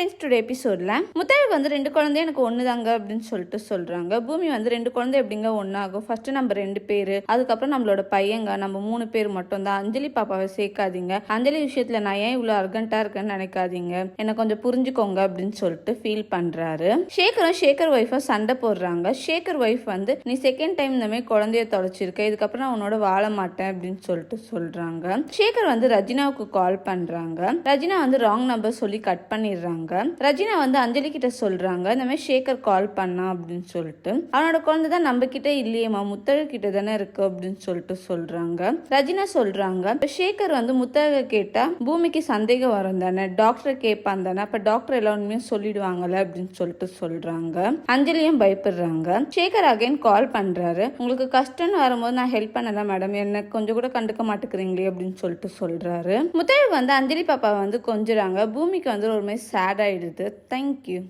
Friends today எபிசோடில் முத்தழகு வந்து ரெண்டு குழந்தை எனக்கு ஒன்று தாங்க அப்படின்னு சொல்லிட்டு சொல்கிறாங்க பூமி வந்து ரெண்டு குழந்தை எப்படிங்க ஒன்றாகும் ஃபஸ்ட்டு நம்ம ரெண்டு பேர் அதுக்கப்புறம் நம்மளோட பையங்க நம்ம மூணு பேர் மட்டும் தான் அஞ்சலி பாப்பாவை சேர்க்காதீங்க. அஞ்சலி விஷயத்தில் நான் ஏன் இவ்வளோ அர்ஜென்ட்டாக இருக்கேன்னு நினைக்காதீங்க. என்னை கொஞ்சம் புரிஞ்சுக்கோங்க அப்படின்னு சொல்லிட்டு ஃபீல் பண்ணுறாரு ஷேகரும் ஷேகர் ஒய்ஃபை சண்டை போடுறாங்க. ஷேகர் ஒய்ஃப் வந்து நீ செகண்ட் டைம் இந்த மாதிரி குழந்தைய தொலைச்சிருக்க. இதுக்கப்புறம் நான் உன்னோட வாழ மாட்டேன் அப்படின்னு சொல்லிட்டு சொல்கிறாங்க ஷேகர் வந்து ரஜினாவுக்கு கால் பண்ணுறாங்க ரஜினா வந்து ராங் நம்பர் சொல்லி கட் பண்ணிடுறாங்க. ரஜினா வந்து அஞ்சலி கிட்ட சொல்றாங்க இந்த மாதிரி ஷேகர் கால் பண்ணா அப்படின்னு சொல்லிட்டு. அவனோட குழந்தை தான் நம்ம கிட்ட இல்லையேம்மா முத்தழகு கிட்ட தானே இருக்கு அப்படின்னு சொல்லிட்டு சொல்றாங்க. ரஜினா சொல்றாங்க இப்ப ஷேகர் வந்து முத்தழக கேட்டா பூமிக்கு சந்தேகம் வரும் தானே டாக்டர் கேட்பான் தானே அப்ப டாக்டர் எல்லா உண்மையும் சொல்லிடுவாங்கல்ல அப்படின்னு சொல்லிட்டு சொல்றாங்க. அஞ்சலியும் பயப்படுறாங்க. ஷேகர் அகைன் கால் பண்றாரு. உங்களுக்கு கஷ்டம்னு வரும்போது நான் ஹெல்ப் பண்ணல மேடம் என்ன கொஞ்சம் கூட கண்டுக்க மாட்டேங்கிறீங்களே அப்படின்னு சொல்லிட்டு சொல்றாரு. முத்தழகு வந்து அஞ்சலி பாப்பா வந்து கொஞ்சுறாங்க. பூமிக்கு வந்து ஒரு மாதிரி சேட் ஆயிடுது Thank you.